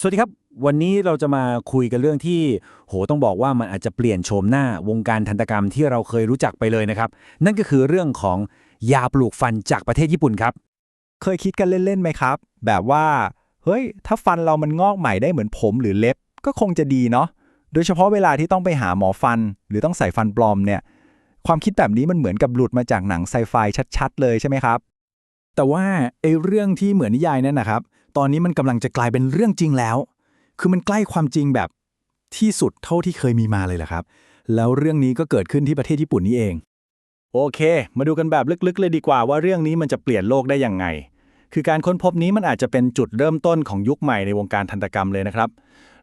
สวัสดีครับ วันนี้เราจะมาคุยกันเรื่องที่ โหต้องบอกว่ามันอาจจะเปลี่ยนโฉมหน้าวงการทันตกรรมที่เราเคยรู้จักไปเลยนะครับ นั่นก็คือเรื่องของยาปลูกฟันจากประเทศญี่ปุ่นครับ เคยคิดกันเล่นๆไหมครับ แบบว่า เฮ้ย ถ้าฟันเรามันงอกใหม่ได้เหมือนผมหรือเล็บก็คงจะดีเนาะโดยเฉพาะเวลาที่ต้องไปหาหมอฟัน หรือต้องใส่ฟันปลอมเนี่ย ความคิดแบบนี้มันเหมือนกับหลุดมาจากหนังไซไฟชัดๆเลยใช่ไหมครับ แต่ว่าไอ้เรื่องที่เหมือนนิยายนั่นนะครับ ตอนนี้มันกำลังจะกลายเป็นเรื่องจริงแล้ว คือมันใกล้ความจริงแบบที่สุดเท่าที่เคยมีมาเลยแหละครับ แล้วเรื่องนี้ก็เกิดขึ้นที่ประเทศญี่ปุ่นนี่เอง โอเค มาดูกันแบบลึกๆ เลยดีกว่าว่าเรื่องนี้มันจะเปลี่ยนโลกได้ยังไง คือการค้นพบนี้มันอาจจะเป็นจุดเริ่มต้นของยุคใหม่ในวงการทันตกรรมเลยนะครับ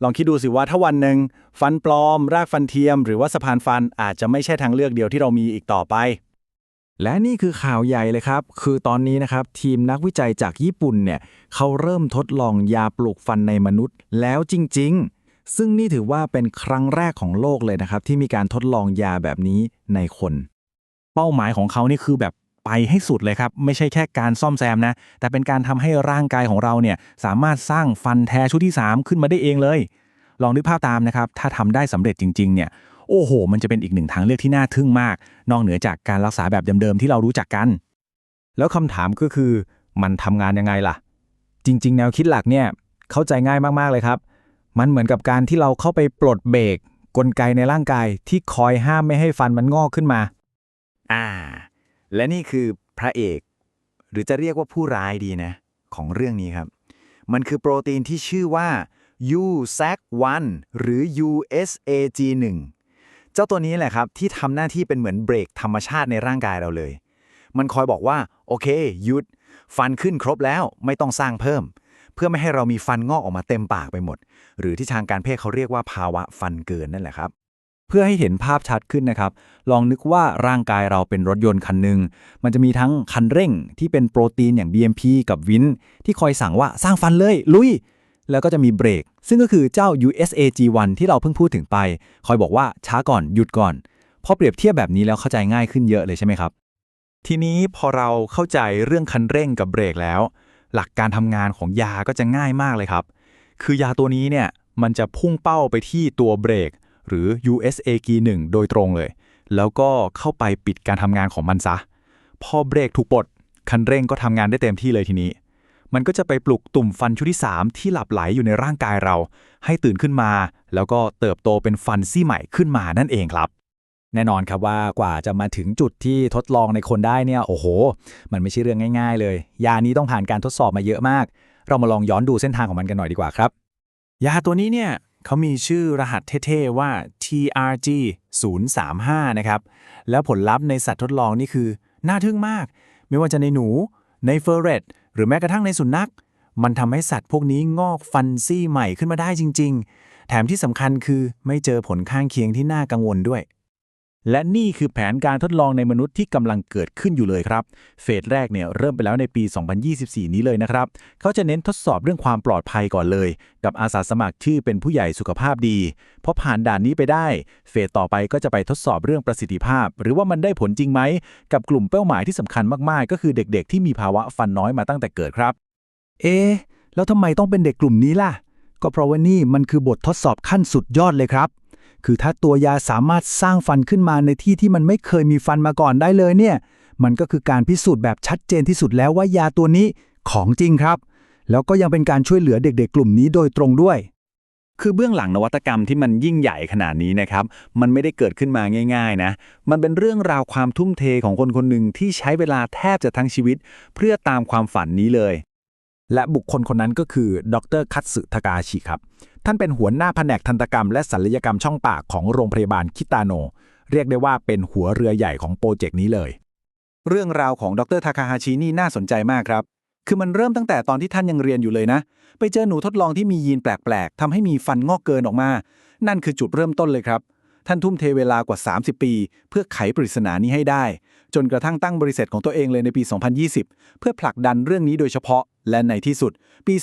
ลองคิดดูสิว่าถ้าวันหนึ่งฟันปลอม รากฟันเทียม หรือว่าสะพานฟันอาจจะไม่ใช่ทางเลือกเดียวที่เรามีอีกต่อไป และนี่คือข่าวใหญ่เลยครับ คือตอนนี้นะครับ ทีมนักวิจัยจากญี่ปุ่นเนี่ยเขาเริ่มทดลองยาปลูกฟันในมนุษย์แล้วจริง ๆ ซึ่งนี่ถือว่าเป็นครั้งแรกของโลกเลยนะครับ ที่มีการทดลองยาแบบนี้ในคน เป้าหมายของเขานี่คือแบบไปให้สุดเลยครับ ไม่ใช่แค่การซ่อมแซมนะ แต่เป็นการทำให้ร่างกายของเราเนี่ยสามารถสร้างฟันแท้ชุดที่ 3 ขึ้นมาได้เองเลย ลองนึกภาพตามนะครับ ถ้าทำได้สำเร็จจริง ๆ เนี่ย โอ้โห มันจะเป็นอีกหนึ่งทางเลือกที่น่าทึ่งมาก นอกเหนือจากการรักษาแบบเดิมๆที่เรารู้จักกัน แล้วคำถามก็คือ มันทำงานยังไงล่ะ จริง ๆ แนวคิดหลักเนี่ยเข้าใจง่ายมากๆเลยครับ มันเหมือนกับการที่เราเข้าไปปลดเบรกกลไกในร่างกายที่คอยห้ามไม่ให้ฟันมันงอกขึ้นมา อ่า และนี่คือพระเอก หรือจะเรียกว่าผู้ร้ายดีนะ ของเรื่องนี้ครับ มันคือโปรตีนที่ชื่อว่า USAC1 หรือ USAG1 เจ้าตัวนี้แหละครับที่ทำหน้าที่เป็นเหมือนเบรกธรรมชาติในร่างกายเราเลย มันคอยบอกว่า โอเค หยุด ฟันขึ้นครบแล้วไม่ต้องสร้างเพิ่ม เพื่อไม่ให้เรามีฟันงอกออกมาเต็มปากไปหมด หรือที่ทางการแพทย์เขาเรียกว่าภาวะฟันเกินนั่นแหละครับเพื่อให้เห็นภาพชัดขึ้นนะครับ ลองนึกว่าร่างกายเราเป็นรถยนต์คันหนึ่ง มันจะมีทั้งคันเร่งที่เป็นโปรตีนอย่าง BMP กับวินที่คอยสั่งว่าสร้างฟันเลย ลุย แล้วก็จะมีเบรก ซึ่งก็คือเจ้า USAG1 ที่เราเพิ่งพูดถึงไป คอยบอกว่าช้าก่อนหยุดก่อน พอเปรียบเทียบแบบนี้แล้วเข้าใจง่ายขึ้นเยอะเลยใช่ไหมครับ ทีนี้พอเราเข้าใจเรื่องคันเร่งกับเบรกแล้ว หลักการทำงานของยาก็จะง่ายมากเลยครับ คือยาตัวนี้เนี่ยมันจะพุ่งเป้าไปที่ตัวเบรกหรือ USAG1 โดยตรงเลย แล้วก็เข้าไปปิดการทำงานของมันซะ พอเบรกถูกปลดคันเร่งก็ทำงานได้เต็มที่เลยทีนี้ มันก็จะไปปลุกตุ่มฟันชุดที่ 3 ที่หลับไหลอยู่ในร่างกายเรา ให้ตื่นขึ้นมา แล้วก็เติบโตเป็นฟันซี่ใหม่ขึ้นมานั่นเองครับ แน่นอนครับว่ากว่าจะมาถึงจุดที่ทดลองในคนได้เนี่ยโอ้โห มันไม่ใช่เรื่องง่าย ๆ เลย ยานี้ต้องผ่านการทดสอบมาเยอะมาก เรามาลองย้อนดูเส้นทางของมันกันหน่อยดีกว่าครับ ยาตัวนี้เนี่ยเขามีชื่อรหัสเท่ๆว่า TRG 035นะครับแล้วผลลัพธ์ในสัตว์ทดลองนี่คือน่าทึ่งมาก ไม่ว่าจะในหนูในเฟอร์เรต หรือแม้กระทั่งในสุนัข มันทำให้สัตว์พวกนี้งอกฟันซี่ใหม่ขึ้นมาได้จริง ๆ แถมที่สำคัญคือไม่เจอผลข้างเคียงที่น่ากังวลด้วย และนี่คือแผนการทดลองในมนุษย์ที่กำลังเกิดขึ้นอยู่เลยครับ เฟสแรกเนี่ยเริ่มไปแล้วในปี 2024 นี้เลยนะครับ เขาจะเน้นทดสอบเรื่องความปลอดภัยก่อนเลย กับอาสาสมัครที่เป็นผู้ใหญ่สุขภาพดีพอผ่านด่านนี้ไปได้ เฟสต่อไปก็จะไปทดสอบเรื่องประสิทธิภาพ หรือว่ามันได้ผลจริงไหม กับกลุ่มเป้าหมายที่สำคัญมากๆ ก็คือเด็กๆ ที่มีภาวะฟันน้อยมาตั้งแต่เกิดครับ เอ๊ะแล้วทำไมต้องเป็นเด็กกลุ่มนี้ล่ะ ก็เพราะว่านี่มันคือบททดสอบขั้นสุดยอดเลยครับ คือถ้าตัวยาสามารถสร้างฟันขึ้นมาในที่ที่มันไม่เคยมีฟันมาก่อนได้เลยเนี่ย มันก็คือการพิสูจน์แบบชัดเจนที่สุดแล้วว่ายาตัวนี้ของจริงครับ แล้วก็ยังเป็นการช่วยเหลือเด็กๆ กลุ่มนี้โดยตรงด้วย คือเบื้องหลังนวัตกรรมที่มันยิ่งใหญ่ขนาดนี้นะครับ มันไม่ได้เกิดขึ้นมาง่าย ๆ นะ มันเป็นเรื่องราวความทุ่มเทของคนคนหนึ่งที่ใช้เวลาแทบจะทั้งชีวิต เพื่อตามความฝันนี้เลย และบุคคลคนนั้นก็คือ ดรคัตสึทากาชิครับ ท่านเป็นหัวหน้าแผนกทันตกรรม และศัลยกรรมช่องปากของโรงพยาบาลคิตาโน เรียกได้ว่าเป็นหัวเรือใหญ่ของโปรเจกต์นี้เลย เรื่องราวของดรทาคาฮาชินี่น่าสนใจมากครับ คือมันเริ่มตั้งแต่ตอนที่ท่านยังเรียนอยู่เลยนะ ไปเจอหนูทดลองที่มียีนแปลกๆทำให้มีฟันงอกเกินออกมา นั่นคือจุดเริ่มต้นเลยครับ ท่านทุ่มเทเวลากว่า 30 ปี เพื่อไขปริศนานี้ให้ได้ จนกระทั่งตั้งบริษัทของตัวเองเลยในปี 2020 เพื่อผลักดันเรื่องนี้โดยเฉพาะ และในที่สุด ปี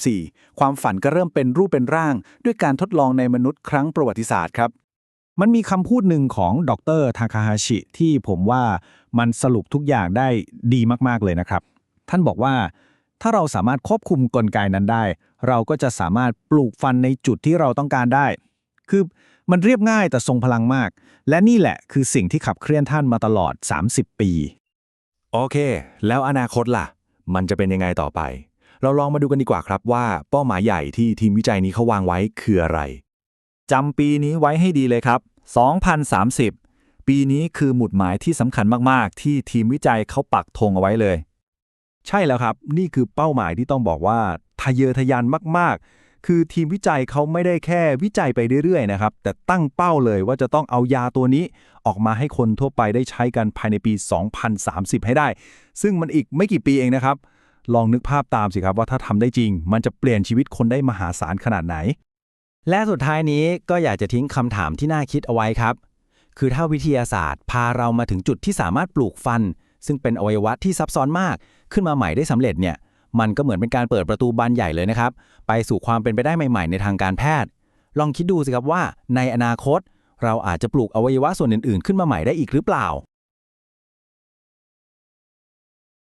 2024 ความฝันก็เริ่มเป็นรูปเป็นร่าง ด้วยการทดลองในมนุษย์ครั้งประวัติศาสตร์ครับ มันมีคำพูดหนึ่งของดรทาคาฮาชิที่ผมว่ามันสรุปทุกอย่างได้ดีมากๆเลยนะครับ ท่านบอกว่าถ้าเราสามารถควบคุมกลไกนั้นได้ เราก็จะสามารถปลูกฟันในจุดที่เราต้องการได้ คือ มันเรียบง่ายแต่ทรงพลังมาก และนี่แหละคือสิ่งที่ขับเคลื่อนท่านมาตลอด 30 ปี โอเค แล้วอนาคตล่ะ มันจะเป็นยังไงต่อไป เราลองมาดูกันดีกว่าครับว่า เป้าหมายใหญ่ที่ทีมวิจัยนี้เขาวางไว้คืออะไรจำปีนี้ไว้ให้ดีเลยครับ 2030 ปีนี้คือหมุดหมายที่สำคัญมาก ๆ ที่ทีมวิจัยเขาปักธงเอาไว้เลย ใช่แล้วครับ นี่คือเป้าหมายที่ต้องบอกว่าทะเยอทะยานมากๆ คือทีมวิจัยเขาไม่ได้แค่วิจัยไปเรื่อยๆนะครับ แต่ตั้งเป้าเลยว่าจะต้องเอายาตัวนี้ออกมาให้คนทั่วไปได้ใช้กันภายในปี 2030 ให้ได้ ซึ่งมันอีกไม่กี่ปีเองนะครับ ลองนึกภาพตามสิครับว่าถ้าทำได้จริง มันจะเปลี่ยนชีวิตคนได้มหาศาลขนาดไหน และสุดท้ายนี้ก็อยากจะทิ้งคำถามที่น่าคิดเอาไว้ครับ คือถ้าวิทยาศาสตร์ พาเรามาถึงจุดที่สามารถปลูกฟัน ซึ่งเป็นอวัยวะที่ซับซ้อนมาก ขึ้นมาใหม่ได้สำเร็จเนี่ย มันก็เหมือนเป็นการเปิดประตูบานใหญ่เลยนะครับ ไปสู่ความเป็นไปได้ใหม่ ๆ ในทางการแพทย์ ลองคิดดูสิครับว่าในอนาคต เราอาจจะปลูกอวัยวะส่วนอื่นๆ ขึ้นมาใหม่ได้อีกหรือเปล่า